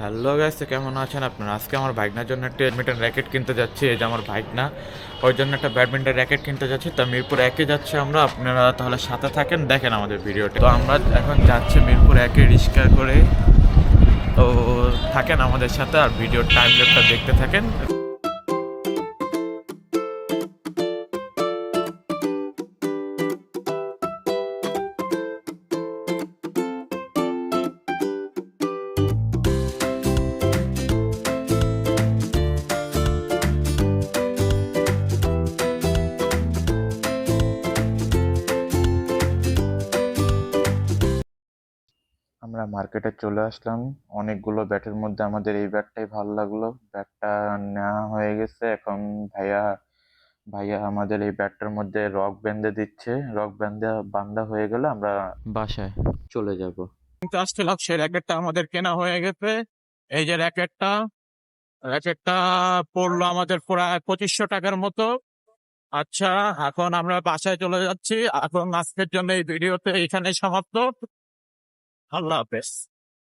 Hello guys কেমন আছেন আপনারা? আজকে আমার ভাইগনার জন্য একটা ব্যাডমিন্টন র্যাকেট কিনতে যাচ্ছি। এই যে আমার ভাইগনা ওই জন্য একটা ব্যাডমিন্টন র্যাকেট কিনতে যাচ্ছি। তো মিরপুর একে যাচ্ছে আমরা। আপনারা তাহলে সাথে থাকেন, দেখেন আমাদের ভিডিওটা তো আমরা এখন যাচ্ছি মিরপুর একে রিক্সা করে। তো থাকেন আমাদের সাথে আর ভিডিওর টাইম লেপটা দেখতে থাকেন। আমরা মার্কেটে চলে আসলাম। অনেকগুলো ব্যাটের মধ্যে আমাদের এই ব্যাটটাই ভালো লাগল। ব্যাটটা নেওয়া হয়ে গেছে। এখন ভাইয়া ভাইয়া আমাদের এই ব্যাটটার মধ্যে রক বেঁধে দিচ্ছে। রক বেঁধে বান্ধা হয়ে গেলে আমরা বাসায় চলে যাব। আসছিলাম সেই র্যাকেটটা আমাদের কেনা হয়ে গেছে। এই যে র্যাকেটটা র্যাকেটটা পড়ল আমাদের প্রায় পঁচিশশো টাকার মতো। আচ্ছা এখন আমরা বাসায় চলে যাচ্ছি। এখন আজকের জন্য এই ভিডিওতে এখানে সমাপ্ত। Allah.